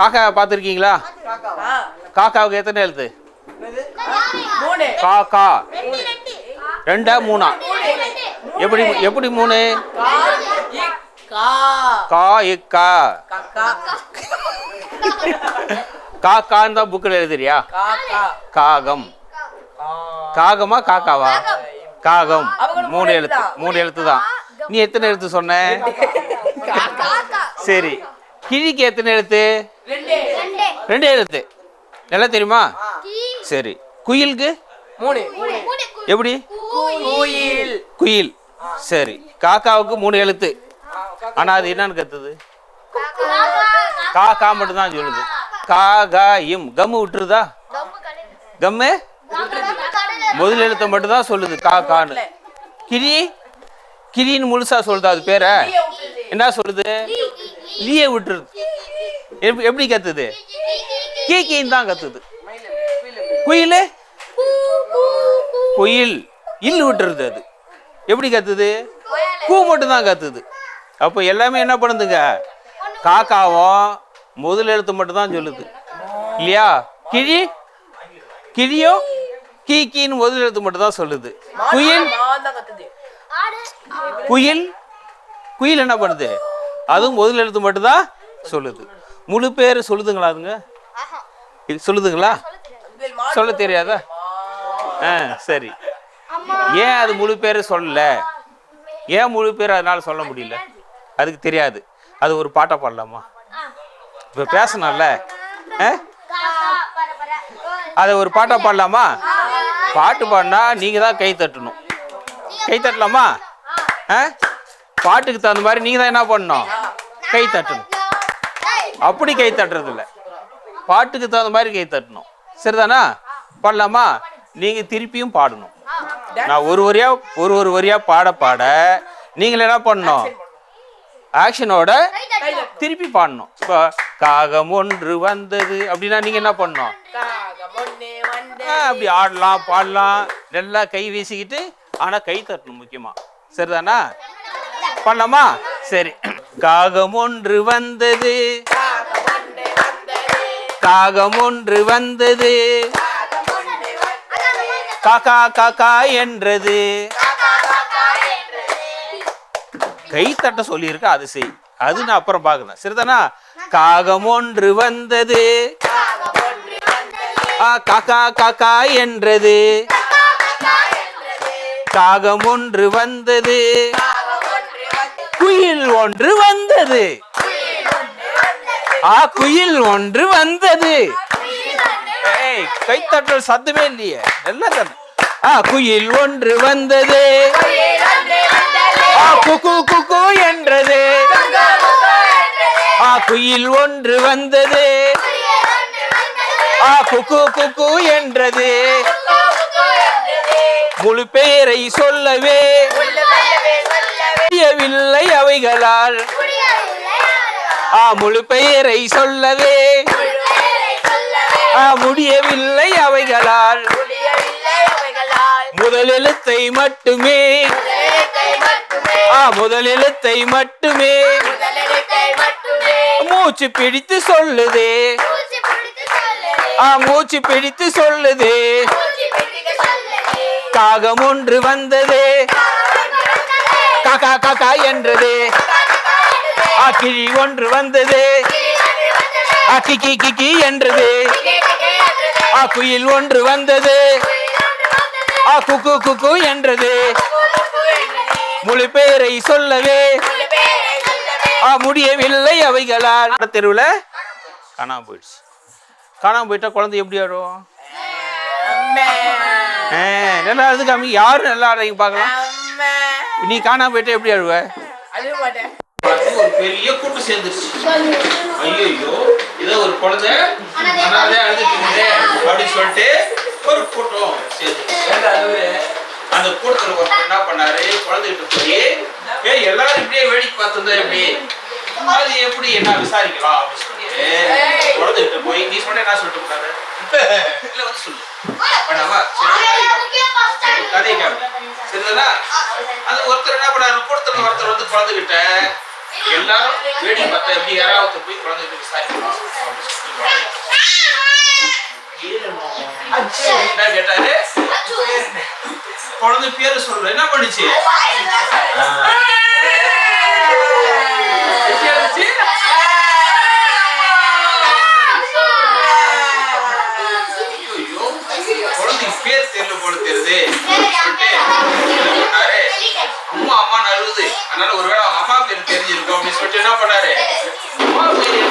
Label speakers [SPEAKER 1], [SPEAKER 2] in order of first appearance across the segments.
[SPEAKER 1] காக்கா பார்த்துருக்கீங்களா? காக்காவுக்கு எத்தனை எழுத்து? காக்கா. ரெண்டா மூணா? எப்படி எப்படி மூணு?
[SPEAKER 2] கா
[SPEAKER 1] கா. இக்கா
[SPEAKER 2] கக்கா.
[SPEAKER 1] காக்கான்னு தான் புக்கில் எழுதுறியா? காகம். காகமா காக்காவா? காகம். மூணு எழுத்து. மூணு எழுத்து தான் நீ எத்தனை எழுத்து சொன்ன? சரி. கிழிக்கு எத்தனை எழுத்து?
[SPEAKER 2] ரெண்டு
[SPEAKER 1] எழுத்து. நல்லா தெரியுமா? சரி. குயிலுக்கு
[SPEAKER 2] மூணு.
[SPEAKER 1] எப்படி?
[SPEAKER 2] கோயில்.
[SPEAKER 1] குயில். சரி. காக்காவுக்கு மூணு எழுத்து. ஆனா அது என்னன்னு கத்துது? கா கா மட்டும் தான் சொல்லுது. கா கா இம் கம்மு விட்டுருதா? கம்மு? முதல் எழுத்தை மட்டும் தான் சொல்லுது கா கான்னு கிளி கிளின்னு முழுசா சொல்லுது அது பேரை? என்ன சொல்லுது லீயை விட்டுருது. எப்படி எப்படி கத்துது? கீ கீன்னு தான் கத்துது. குயில்? குயில். இல்லு விட்டுருது அது. எப்படி கத்துது? கூ மட்டும் தான் கத்துது. அப்போ எல்லாமே என்ன பண்ணுதுங்க? காக்காவும் முதல் எழுத்து மட்டும் தான் சொல்லுது. இல்லையா? கிழி? கிழியும் கீ கீன்னு முதல் எழுத்து மட்டும் தான் சொல்லுது. குயில்? குயில்? குயில் என்ன பண்ணுது? அதுவும் முதல் எழுத்து மட்டும்தான் சொல்லுது. முழு பேர் சொல்லுதுங்களா அதுங்க? இது சொல்லுதுங்களா? சொல்ல தெரியாதா? ஆ சரி. ஏன் அது முழு பேர் சொல்லல? ஏன் முழு பேர் அதனால சொல்ல முடியல? அதுக்கு தெரியாது. அது ஒரு பாட்டை பாடலாமா? இப்போ பேசணும்ல. ஆ? அதை ஒரு பாட்டை பாடலாமா? பாட்டு பாடினா நீங்கள் தான் கை தட்டணும். கை தட்டலாமா? ஆ? பாட்டுக்கு தகுந்த மாதிரி நீங்கள் தான் என்ன பண்ணணும்? கை தட்டணும். அப்படி கை தட்டுறது இல்லை பாட்டுக்கு தகுந்த மாதிரி கை தட்டணும். சரிதானா? பாடலாமா நீங்கள் திருப்பியும் பாடணும். நான் ஒரு வரியா ஒரு ஒரு வரியா பாட பாட நீங்கள் என்ன பண்ணணும்? ஆக்ஷனோட திருப்பி பாடணும். இப்போ காகம் ஒன்று வந்தது அப்படின்னா நீங்கள் என்ன பண்ணணும்? அப்படி ஆடலாம் பாடலாம். நல்லா கை வீசிக்கிட்டு ஆனால் கை தட்டணும் முக்கியமா. சரிதானா? பண்ணலாமா? சரி. காகம் ஒன்று வந்தது. காகம் ஒன்று வந்தது. காக்கா காக்கா என்றது. கை தட்ட சொல்லியிருக்க அது செய். அது நான் அப்புறம் பார்க்குறேன். சரிதானா? காகம் ஒன்று வந்தது. காக்கா காக்கா என்றது. காகம் ஒன்று வந்தது. குயில் ஒன்று வந்தது. ஆ குயில் ஒன்று வந்தது. ஏய் கைத்தட்டல் சத்தமே இல்லையே. நல்லா தானே ஆ குயில் ஒன்று வந்தது. ஆ குக்கு குக்கு என்றது. ஆ குயில் ஒன்று வந்தது. ஆ குக்கு குக்கு என்றது. முழு பேரை சொல்லவே முடியவில்லை அவைகளால். ஆ முழு பெயரை சொல்லவே ஆ முடியவில்லை அவைகளால். முதல் எழுத்தை மட்டுமே. ஆ முதல் எழுத்தை மட்டுமே. மூச்சு பிடித்து சொல்லுதே. ஆ மூச்சு பிடித்து சொல்லுதே. காகம் ஒன்று வந்ததே. காக்கா காக்கா என்றது. ஆ கிளி ஒன்று வந்தது. கிக்கி கிக்கி என்றது. ஆ குயில் ஒன்று வந்தது. ஆ குக்கு குக்கு என்றது. முழு பேரை சொல்லவே. ஆ முடியவில்லை அவைகளால். தெருவில்? காணாம போயிடுச்சு. காணாம போயிட்டா குழந்தை எப்படி ஆடும்? நல்லா அழுது காமி யாரும் நல்லா ஆடுறீங்க பார்க்கலாம். நீ காணாம போயிட்டா எப்படி
[SPEAKER 2] மாட்டேன்
[SPEAKER 1] ஒரு பெரிய கூட்டம் சேர்ந்துருச்சு. ஐயோ ஏதோ ஒரு குழந்தை அனாதை அழுதுட்டு அப்படின்னு சொல்லிட்டு ஒரு கூட்டம் சேர்ந்துருச்சு அந்த கூட்டத்துல ஒருத்தர் என்ன பண்ணாரு? குழந்தைகிட்ட போய் ஏய் எல்லாரும் இப்படியே வேடிக்கை பார்த்துருந்தா எப்படி? அது எப்படி என்ன விசாரிக்கலாம்? அப்படின்னு குழந்தைகிட்ட போய் நீ சொன்ன என்ன சொல்லிட்டு போனாரு இல்ல வந்து சொல்லு. வேணாமா அது ஒருத்தர் என்ன பண்ணாரு? கூட்டத்துல ஒருத்தர் வந்து குழந்தைகிட்ட எல்லாரும் வேடிக்கை பார்த்தா எப்படி யாராவது போய் குழந்தைகிட்ட விசாரிக்கலாம் என்ன கேட்டாரு? குழந்தை பேரு சொல்லு. என்ன பண்ணுச்சு ஆ. எப்படி இருந்துச்சு? ஐயோ, குழந்தைக்கு பேர் தெரியல போல தெரியுது சொல்லிட்டு என்ன பண்ணாரு அம்மா அம்மா நழுவுது. அதனால ஒருவேளை அவங்க அம்மா பேர் தெரிஞ்சிருக்கும் அப்படின்னு சொல்லிட்டு என்ன பண்ணாரு? அம்மா பேர்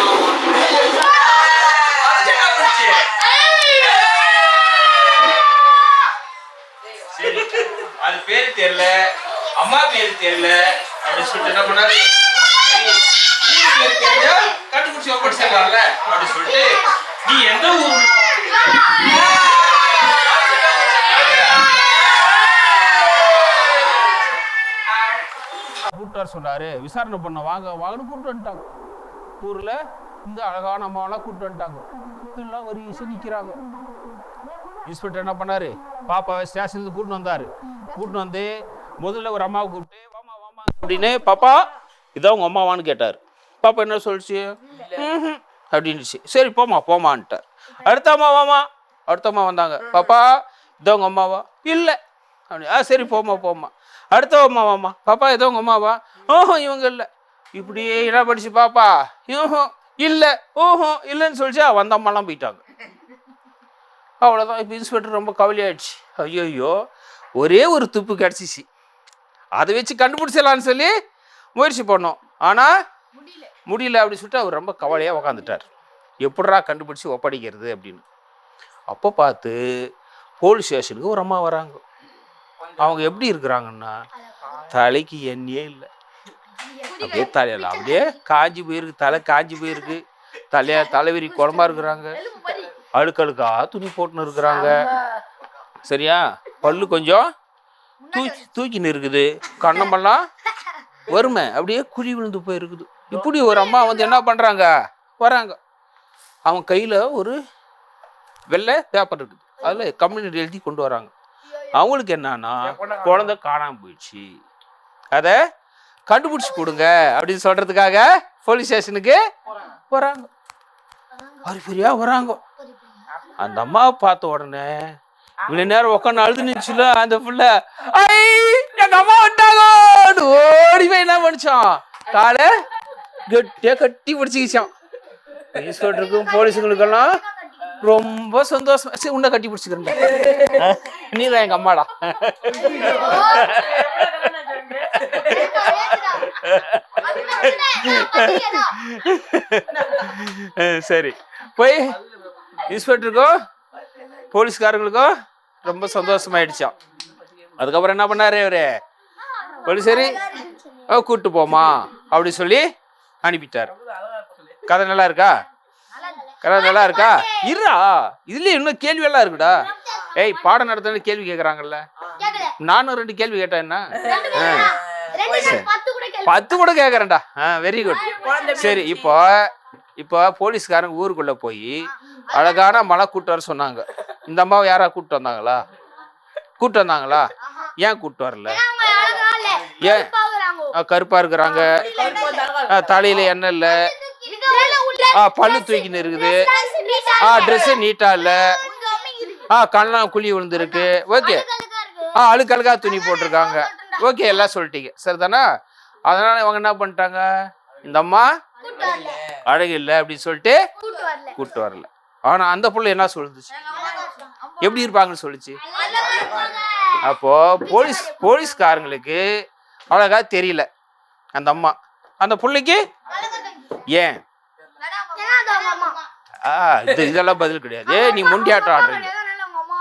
[SPEAKER 1] அது பேரு தெரியல. அம்மா பேரு தெரியல. அப்படின்னு சொல்லிட்டு என்ன பண்ணாரு? சரி, ஊர் பேர் தெரிஞ்சா கண்டுபிடிச்சு ஒப்படைச்சிடலாம்ல அப்படின்னு சொல்லிட்டு நீ எந்த ஊர் கூட்டார் சொல்கிறாரு விசாரணை பண்ண வாங்க வாங்கன்னு கூப்பிட்டு வந்துட்டாங்க. ஊரில் இந்த அழகான அம்மாவெல்லாம் கூப்பிட்டு வந்துட்டாங்க. எல்லாம் ஒரு இசை நிற்கிறாங்க இன்ஸ்பெக்டர் என்ன பண்ணாரு? பாப்பாவை ஸ்டேஷனுக்கு கூட்டிட்டு வந்தாரு. கூட்டின்னு வந்து முதல்ல ஒரு அம்மாவை கூப்பிட்டு வாமா வாமா அப்படின்னு பாப்பா இதான் உங்க அம்மாவான்னு கேட்டார். பாப்பா என்ன சொல்லிச்சு? ம்ஹும் அப்படின்னுச்சு. சரி போமா போமான்ட்டார் அடுத்த அம்மா வாமா அடுத்த அம்மா வந்தாங்க. பாப்பா இதான் உங்க அம்மாவா? இல்லை. அப்படி ஆ சரி போமா போமா அடுத்த அம்மா பாப்பா ஏதோ உங்கள் அம்மாவா? ஓஹோ இவங்க இல்லை. இப்படியே என்ன படிச்சு பாப்பா. ஓஹோ இல்லை. ஓஹோ இல்லைன்னு சொல்லிச்சா வந்த அம்மாலாம் போயிட்டாங்க. அவ்வளோதான் இப்போ இன்ஸ்பெக்டர் ரொம்ப கவலையாயிடுச்சு. ஐயோ ஒரே ஒரு துப்பு கிடச்சிச்சு. அதை வச்சு கண்டுபிடிச்சிடலான்னு சொல்லி முயற்சி பண்ணோம். ஆனால் முடியல அப்படின்னு சொல்லிட்டு அவர் ரொம்ப கவலையாக உக்காந்துட்டார். எப்படா கண்டுபிடிச்சி ஒப்படைக்கிறது அப்படின்னு. அப்போ பார்த்து போலீஸ் ஸ்டேஷனுக்கு ஒரு அம்மா வராங்க. அவங்க எப்படி இருக்கிறாங்கன்னா தலைக்கு எண்ணெயே இல்லை. அப்படியே தலையில அப்படியே காஞ்சி போயிருக்கு தலை காஞ்சி போயிருக்கு. தலைய தலைவிரி குழம்பா இருக்கிறாங்க. அழுக்கழுக்கா துணி போட்டுன்னு இருக்கிறாங்க. சரியா? பல்லு கொஞ்சம் தூக்கி தூக்கின்னு இருக்குது. கண்ணமெல்லாம் வறுமை அப்படியே குழி விழுந்து போயிருக்குது. இப்படி ஒரு அம்மா வந்து என்ன பண்ணுறாங்க வராங்க அவன் கையில் ஒரு வெள்ளை பேப்பர் இருக்குது. அதில் கம்யூனிட்டி எழுதி கொண்டு வராங்க. அவங்களுக்கு என்னன்னா குழந்தை காணாமல் போயிடுச்சு. அதை கண்டுபிடிச்சி கொடுங்க அப்படின்னு சொல்கிறதுக்காக போலீஸ் ஸ்டேஷனுக்கு வராங்க. பெரியா வராங்க. அந்த அம்மாவை பார்த்த உடனே இவ்வளவு நேரம் உட்காந்து அழுது நிச்சுல அந்த புள்ள. ஐ எங்க அம்மா வந்துட்டாங்க ஓடி போய் என்ன பண்ணிச்சான்? காலை கட்டியா கட்டி பிடிச்சிக்கிச்சான். போலீஸுங்களுக்கெல்லாம் ரொம்ப சந்தோஷம் சரி உன்னை கட்டி பிடிச்சிக்கிறேன் நீ தான் எங்க அம்மாடா. சரி. போய் இன்ஸ்பெக்டருக்கோ போலீஸ்காரங்களுக்கோ ரொம்ப சந்தோஷமாயிடுச்சான் அதுக்கப்புறம் என்ன பண்ணாரு அவரு போலீஸ் சரி ஓ கூட்டு போமா அப்படி சொல்லி அனுப்பிட்டார். கதை நல்லா இருக்கா? கதை நல்லா இருக்கா? இருடா. இதுலயே இன்னும் கேள்வி எல்லாம் இருக்குடா ஏய் பாடம் நடத்த கேள்வி கேக்குறாங்கல்ல? நானும் ரெண்டு கேள்வி கேட்டேன் என்ன. பத்து கூட கேக்குறேன்டா. ஆ வெரி குட் சரி இப்போ இப்போ போலீஸ்காரங்க ஊருக்குள்ள போய் அழகான மலை கூட்டு வர சொன்னாங்க. இந்த அம்மாவை யாரா கூட்டு வந்தாங்களா? கூட்டு வந்தாங்களா? ஏன் கூட்டு வரல? ஏன்? கருப்பா இருக்கிறாங்க. தலையில எண்ணெய் இல்ல. ஆ பல்லு தூக்கின்னு இருக்குது. ஆ ட்ரெஸ்ஸு நீட்டா இல்லை. ஆ கண்ணெல்லாம் குழி விழுந்துருக்கு. ஓகே ஆ அழுக்கழுக்கா துணி போட்டிருக்காங்க. ஓகே எல்லாம் சொல்லிட்டீங்க. சரிதானா? அதனால இவங்க என்ன பண்ணிட்டாங்க? இந்த அம்மா அழகு இல்லை அப்படின்னு சொல்லிட்டு கூட்டு வரல. ஆனால் அந்த பிள்ளை என்ன சொல்லுச்சு? எப்படி இருப்பாங்கன்னு சொல்லுச்சு? அப்போ போலீஸ் போலீஸ்காரங்களுக்கு அழகா தெரியல. அந்த அம்மா. அந்த பிள்ளைக்கு ஏன்? ஆ இது இதெல்லாம் பதில் கிடையாது. ஏ நீ முண்டியாட்டம் ஆடுறீங்க.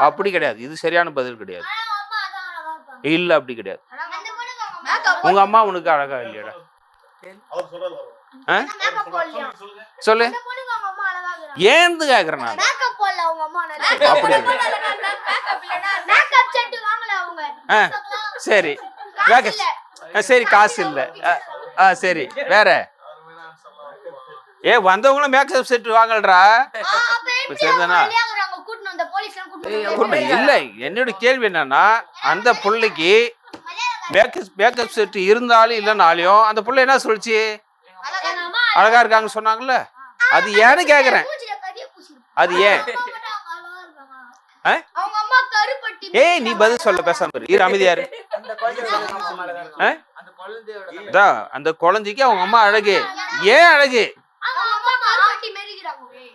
[SPEAKER 1] அப்படி கிடையாது. இது சரியான பதில் கிடையாது. இல்ல அப்படி கிடையாது. உங்க அம்மா உனக்கு அழகா இல்லையாடா. ஆ? சொல்லு. ஏந்து கேக்குறேன் நான். அப்படி ஆ சரி. சரி காசு இல்ல. ஆ, ஆ சரி. வேற. ஏ வந்தவங்களும் மேக்கப் செட் வாங்கல்றா சரிதானா இல்லை என்னோட கேள்வி என்னன்னா அந்த பிள்ளைக்கு மேக்கப் மேக்கப் செட் இருந்தாலும் இல்லைனாலையும் அந்த பிள்ளை என்ன சொல்லுச்சு? அழகா இருக்காங்கன்னு சொன்னாங்கல்ல? அது ஏன்னு கேக்குறேன். அது ஏன்? ஏய் நீ பதில் சொல்ல பேசாம இரு. அமைதியாரு
[SPEAKER 2] அந்த
[SPEAKER 1] குழந்தைக்கு அவங்க அம்மா அழகு. ஏன் அழகு?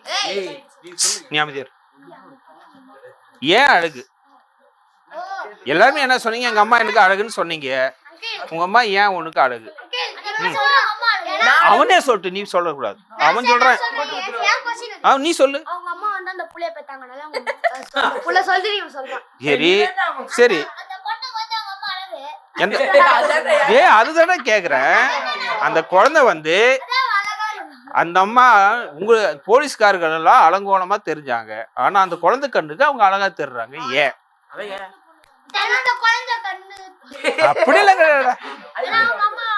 [SPEAKER 3] மெரிக்கிறாங்க ஏய்
[SPEAKER 1] நீ அமைதியாரு ஏன் அழகு? எல்லாருமே என்ன சொன்னீங்க? எங்க அம்மா எனக்கு அழகுன்னு சொன்னீங்க. உங்க அம்மா ஏன் உனக்கு அழகு? அவனே சொல்லிட்டு நீ சொல்லக்கூடாது. அவன் சொல்றான் அவன் நீ சொல்லு. சரி. சரி.
[SPEAKER 3] அந்த பொண்ணுக்கு வந்து அவங்க அம்மா அழகு.
[SPEAKER 1] எந்த ஏ அதுதானே கேக்குறேன். அந்த குழந்தை வந்து அந்த அம்மா உங்க போலீஸ்காரர்கள் எல்லாம் அலங்கோலமா தெரிஞ்சாங்க. ஆனா அந்த குழந்தை கண்ணுக்கு அவங்க அழகா தெரிறாங்க ஏன்? அப்படி இல்லை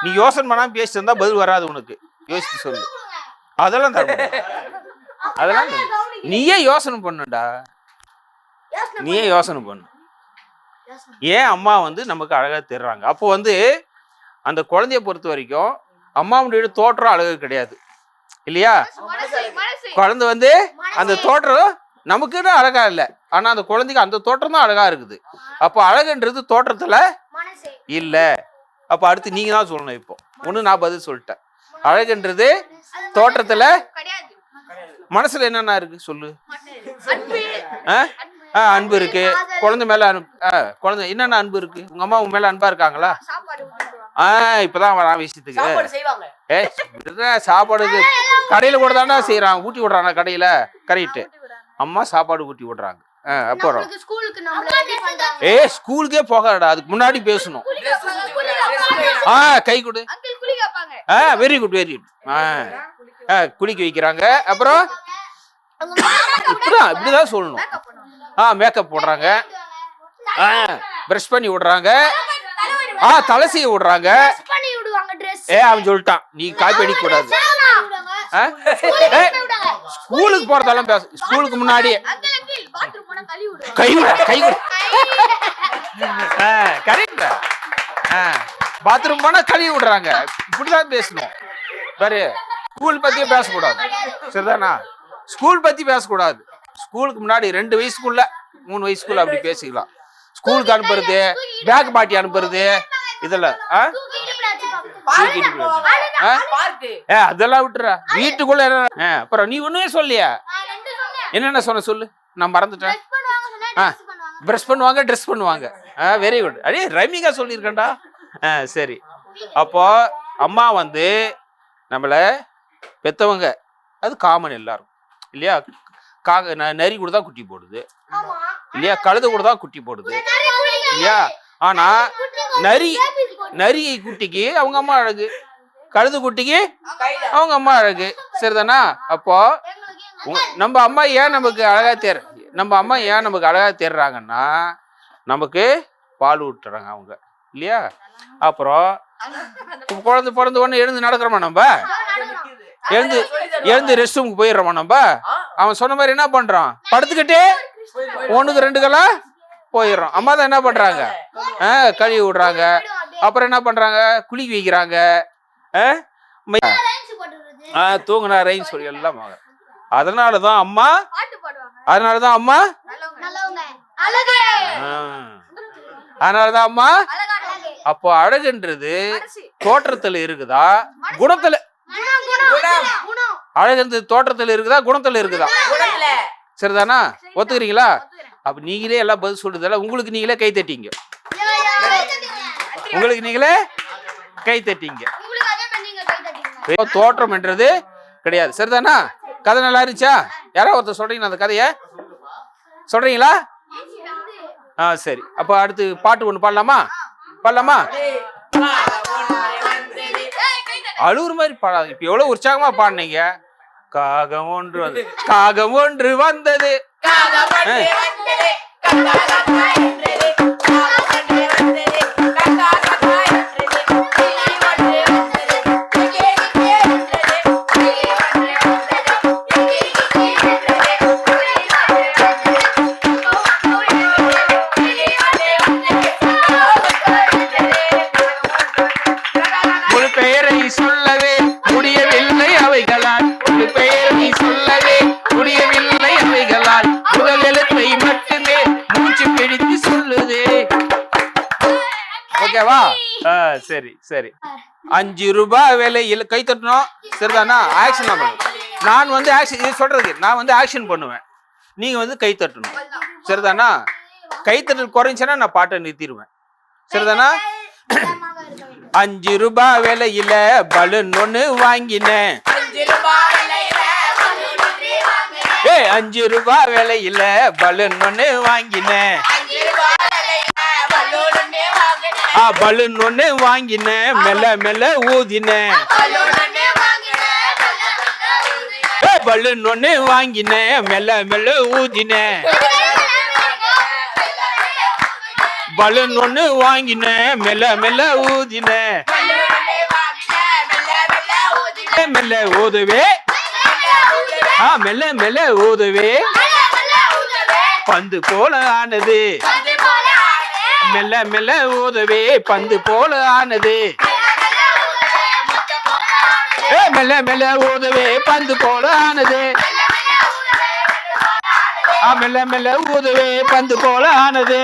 [SPEAKER 1] நீ யோசனை பண்ணாம பேசிட்டு இருந்தா பதில் வராது உனக்கு. யோசிச்சு சொல்லு. அதெல்லாம் தர. அதெல்லாம். நீயே யோசனை பண்ணுடா. நீயே யோசனை பண்ணு. ஏன் அம்மா வந்து நமக்கு அழகா தெரிறாங்க அப்போ வந்து அந்த குழந்தைய பொறுத்த வரைக்கும் அம்மாவுடைய தோற்றம் அழகு கிடையாது. இல்லையா? குழந்தை வந்து அந்த தோற்றம் நமக்குன்னு அழகா இல்லை. ஆனா அந்த குழந்தைக்கு அந்த தோற்றம் தான் அழகா இருக்குது. அப்போ அழகுன்றது தோற்றத்துல இல்ல. அப்ப அடுத்து நீங்க தான் சொல்லணும் இப்போ. ஒண்ணு நான் பதில் சொல்லிட்டேன். அழகுன்றது தோற்றத்துல மனசுல என்னென்ன இருக்கு சொல்லு.
[SPEAKER 3] அன்பு.
[SPEAKER 1] ஆ? அன்பு இருக்கு. குழந்தை மேல அன்பு. குழந்தை. என்னென்ன அன்பு இருக்கு? உங்க அம்மா உங்க மேல அன்பா இருக்காங்களா? இப்பதான் வரா விஷயத்துக்கு
[SPEAKER 2] சாப்பாடு
[SPEAKER 1] கடையில கூட தானே செய்யறான் ஊட்டி விடுறானா கடையில கரெக்ட் அம்மா சாப்பாடு ஊட்டி விடுறாங்க. ஆ, அப்புறம் ஏ ஸ்கூலுக்கே போகாதடா. அதுக்கு முன்னாடி பேசணும்.
[SPEAKER 2] விடுறாங்க.
[SPEAKER 1] ஆ கை கொடு. ஆ வெரி குட் வெரி குட் ஆ ஆ, குளிக்க வைக்கிறாங்க. அப்புறம்? இப்படிதான் இப்படிதான் சொல்லணும். ஆ மேக்கப் போடுறாங்க. ஆ ப்ரஷ் பண்ணி விடுறாங்க. ஆ தலை செய்ய விடுறாங்க ஏ அவன் சொல்லிட்டான். நீ காப்பி அடிக்க கூடாது. ஸ்கூலுக்கு போறதெல்லாம் பேச ஸ்கூலுக்கு முன்னாடியே கை கை கரெக்ட் பாத்ரூம் போனா கழுவி விடுறாங்க. இப்படிதான் பேசணும். பாரு ஸ்கூல் பத்தியே பேசக்கூடாது. சரிதானா? ஸ்கூல் பத்தி பேசக்கூடாது. ஸ்கூலுக்கு முன்னாடி ரெண்டு வயசுக்குள்ள மூணு வயசுக்குள்ள அப்படி பேசிக்கலாம். ஸ்கூலுக்கு அனுப்புறது பேக் பாட்டி அனுப்புறது இதுல ஆ? அதெல்லாம் விட்டுறா. வீட்டுக்குள்ள என்ன ஆ, அப்புறம் நீ ஒண்ணுமே சொல்லியா? என்னென்ன சொன்ன சொல்லு? நான் மறந்துட்டேன். ஆ. ப்ரஷ் பண்ணுவாங்க. ட்ரெஸ் பண்ணுவாங்க ஆ வெரி குட் அடே ரைமிங்கா சொல்லியிருக்கேன்டா. ஆ சரி. அப்போ அம்மா வந்து நம்மள பெத்தவங்க அது காமன் எல்லாரும். இல்லையா? காக நரி கூட தான் குட்டி போடுது. இல்லையா? கழுத கூட தான் குட்டி போடுது. இல்லையா? ஆனா நரி நரி குட்டிக்கு அவங்க அம்மா அழகு. கழுது குட்டிக்கு அவங்க அம்மா அழகு. சரிதானா? அப்போ நம்ம அம்மா ஏன் நமக்கு அழகா தேர் நம்ம அம்மா ஏன் நமக்கு அழகா தேர்றாங்கன்னா நமக்கு பால் ஊட்டுறாங்க அவங்க. இல்லையா? அப்புறம் குழந்தை பிறந்த உடனே எழுந்து நடக்கிறோமா நம்ம? எழுந்து எழுந்து ரெஸ்ட் ரூமுக்கு போயிடுறோமா நம்ம? அவன் சொன்ன மாதிரி என்ன பண்றான்? படுத்துக்கிட்டே ஒண்ணுக்கு ரெண்டுக்கெல்லாம் போயிடுறோம். அம்மா தான் என்ன பண்றாங்க? ஆ கழுவி விடுறாங்க. அப்புறம் என்ன பண்றாங்க? குளிக்க வைக்கிறாங்க. தூங்குனா ரைன் சொல்லி எல்லாம் வாங்க. அதனால தான் அம்மா
[SPEAKER 3] பாட்டு பாடுவாங்க.
[SPEAKER 1] அதனால தான் அம்மா
[SPEAKER 3] நல்லவங்க. அழகு.
[SPEAKER 1] ஆ. அதனால தான் அம்மா
[SPEAKER 3] அழகா. அழகு
[SPEAKER 1] அப்போ அழகுன்றது தோற்றத்துல இருக்குதா? குணத்துல அழகுன்றது தோற்றத்துல இருக்குதா குணத்துல இருக்குதா?
[SPEAKER 2] குணத்துல.
[SPEAKER 1] சரிதானா? ஒத்துக்கிறீங்களா? அப்ப நீங்களே எல்லாம் பதில் சொல்றதால உங்களுக்கு நீங்களே கை தட்டிங்க. உங்களுக்கு நீங்களே கை தட்டிங்க. தோற்றம் என்றது கிடையாது. சரிதானா? கதை நல்லா இருந்துச்சா? யாரோ ஒருத்தர் சொல்றீங்களா அந்த கதையை? சொல்றீங்களா? ஆ சரி. அப்போ அடுத்து பாட்டு ஒன்று பாடலாமா? பாடலாமா? அழுகுற மாதிரி பாடாது. இப்போ எவ்வளோ உற்சாகமா பாடினீங்க? காகம் ஒன்று வந்து காகம் ஒன்று வந்தது. சரி சரி. அஞ்சு ரூபாய் விலையில் கை தட்டணும். சரிதானா? ஆக்ஷன் பண்ணணும் நான் வந்து ஆக்ஷன் இது சொல்றது நான் வந்து ஆக்ஷன் பண்ணுவேன். நீங்க வந்து கை தட்டணும். சரிதானா? கை தட்டல் குறைஞ்சுன்னா நான் பாட்டை நிறுத்திடுவேன். சரிதானா. அஞ்சு ரூபாய் விலையில பலூன் ஒன்று வாங்கினேன். ஏ அஞ்சு ரூபாய் விலையில பலூன் ஒன்று வாங்கினேன். பலூன் வாங்கினேன் மெல்ல மெல்ல ஊதினேன் பலூன் ஒன்று வாங்கினேன் மெல்ல மெல்ல ஊதினேன் பலூன் ஒன்று வாங்கினேன் மெல்ல மெல்ல ஊதினேன் மெல்ல ஊதுவே. ஆ மெல்ல மெல்ல ஊதுவே. பந்து போல ஆனது. மெல்ல மெல்ல ஊதுவே பந்து போல ஆனது. மெல்ல மெல்ல ஊதுவே பந்து போல ஆனது. மெல்ல மெல்ல ஊதுவே பந்து போல ஆனது.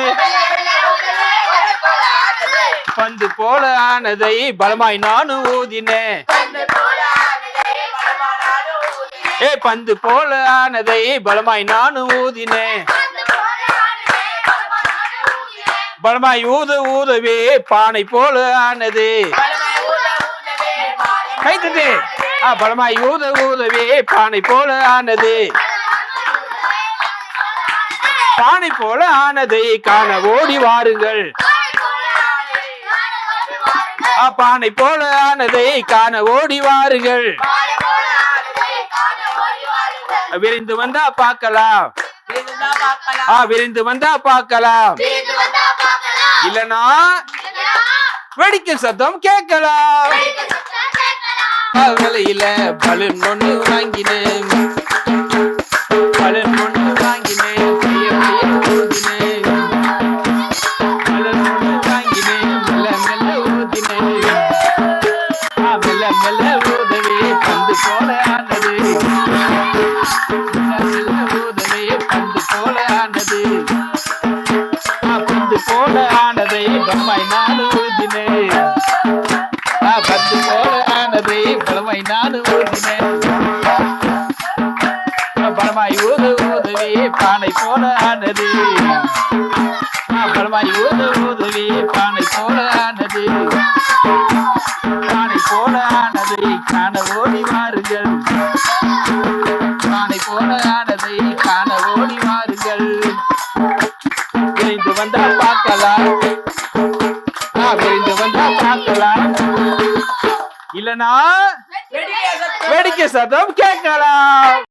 [SPEAKER 1] பந்து போல ஆனதை பலமாய் நானும் ஊதினேன் ஏ பந்து போல ஆனதை பலமாய் நானும் ஊதினேன் பலமாய் ஊத ஊதவே பானை போல ஆனது. கைத்தட்டு. ஆ பலமாய் ஊத ஊதவே பானை போல ஆனது. பானை போல ஆனதை காண ஓடி வாருங்கள். ஆ பானை போல ஆனதை காண ஓடி வாருங்கள். விரைந்து வந்தா பார்க்கலாம். ஆ விரைந்து வந்தா பார்க்கலாம். இல்லனா வெடிக்கும் சத்தம் கேட்கலாம். விலையில பலூன் ஒண்ணு வாங்கினேன். பலமாய் ஊது ஊதவே பானை போல ஆனது. பலமாய் ஊது ஊதவே பானை போல ஆனது. பானை போல ஆனதை காண ஓடி வாருங்கள். பானை போல ஆனதை காண ஓடி வாருங்கள். விரைந்து வந்தா பார்க்கலாம். விரைந்து வந்தா பார்க்கலாம். இல்லனா வெடிக்க சத்தம் கேட்கலாம்.